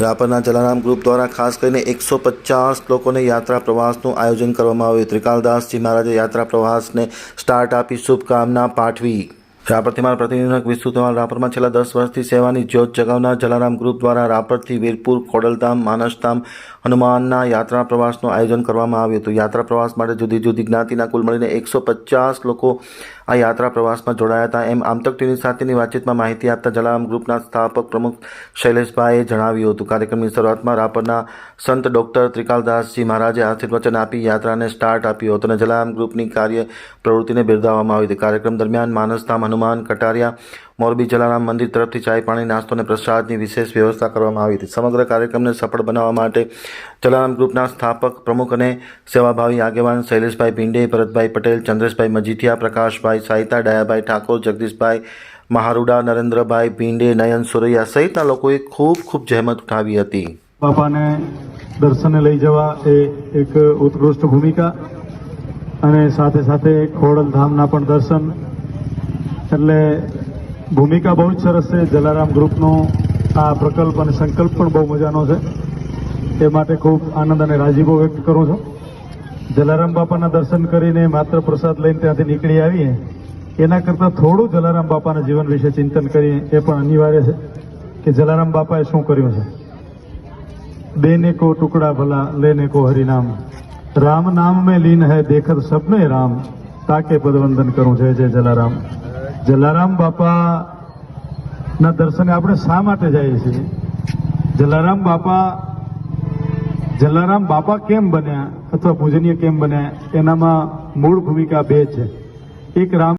રાપરના Jalaram group દ્વારા ખાસ કરીને એકસો પચાસ લોકોને યાત્રા પ્રવાસનું આયોજન કરવામાં આવ્યું. ત્રિકાલદાસજી મહારાજે યાત્રા પ્રવાસને સ્ટાર્ટ આપી શુભકામના પાઠવી. રાપરથી મારા પ્રતિનિધિ વિસ્તૃતમાં રાપરમાં છેલ્લા દસ વર્ષથી સેવાની જ્યોત જગાવનાર જલારામ ગ્રુપ દ્વારા રાપરથી વીરપુર, ખોડલધામ, માનસધામ, હનુમાનના યાત્રા પ્રવાસનું આયોજન કરવામાં આવ્યું હતું. યાત્રા પ્રવાસ માટે જુદી જુદી જ્ઞાતિના કુલ મળીને એકસો પચાસ લોકો આ યાત્રા પ્રવાસમાં જોડાયા હતા. એમ આમતક ટીવી સાથેની વાતચીતમાં માહિતી આપતા જલારામ ગ્રુપના સ્થાપક પ્રમુખ શૈલેષભાઈએ જણાવ્યું હતું. કાર્યક્રમની શરૂઆતમાં રાપરના સંત ડોક્ટર ત્રિકાલદાસજી મહારાજે આશીર્વચન આપી યાત્રાને સ્ટાર્ટ આપ્યો હતો અને જલારામ ગ્રુપની કાર્ય પ્રવૃત્તિને બિરદાવવામાં આવી હતી. કાર્યક્રમ દરમિયાન માનસધામ હનુમાન, કટારિયા, મોરબી જલારામ મંદિર તરફથી ચાય પાણી, નાસ્તો અને પ્રસાદની વિશેષ વ્યવસ્થા કરવામાં આવી હતી. સમગ્ર કાર્યક્રમને સફળ બનાવવા માટે જલારામ ગ્રુપના સ્થાપક, પ્રમુખ અને સેવાભાવી આગેવાન શૈલેષભાઈ ભીંડે, ભરતભાઈ પટેલ, ચંદ્રેશભાઈ મજીઠિયા, પ્રકાશભાઈ સાહિતા ડાયાભાઈ ઠાકોર, જગદીશભાઈ મહારુડા, નરેન્દ્રભાઈ ભીંડે, નયન સુરૈયા સહિતના લોકોએ ખૂબ ખૂબ જહેમત ઉઠાવી હતી. બાપાને દર્શને લઈ જવા એ એક ઉત્કૃષ્ટ ભૂમિકા અને સાથે સાથે ખોડલ ધામના પણ દર્શન એટલે ભૂમિકા બહુ જ સરસ છે. જલારામ ગ્રુપનો આ પ્રકલ્પ અને સંકલ્પ પણ બહુ મજાનો છે. એ માટે ખૂબ આનંદ અને રાજીપો વ્યક્ત કરું છું. જલારામ બાપાના દર્શન કરીને માત્ર પ્રસાદ લઈને ત્યાંથી નીકળી આવીએ. એના કરતાં થોડું જલારામ બાપાના જીવન વિશે ચિંતન કરીએ, એ પણ અનિવાર્ય છે કે જલારામ બાપાએ શું કર્યું છે? બેને કો ટુકડા ભલા લેને કો હરિનામ. રામ નામ મેં લીન હૈ, દેખત સબ મેં રામ. તાકે પદવંદન કરું, જય જય જલારામ. જલારામ બાપા ના દર્શને આપણે શા માટે જઈએ છીએ? જલારામ બાપા જલારામ બાપા કેમ બન્યા અથવા પૂજનીય કેમ બન્યા? એનામાં મૂળ ભૂમિકા બે છે. એક રામ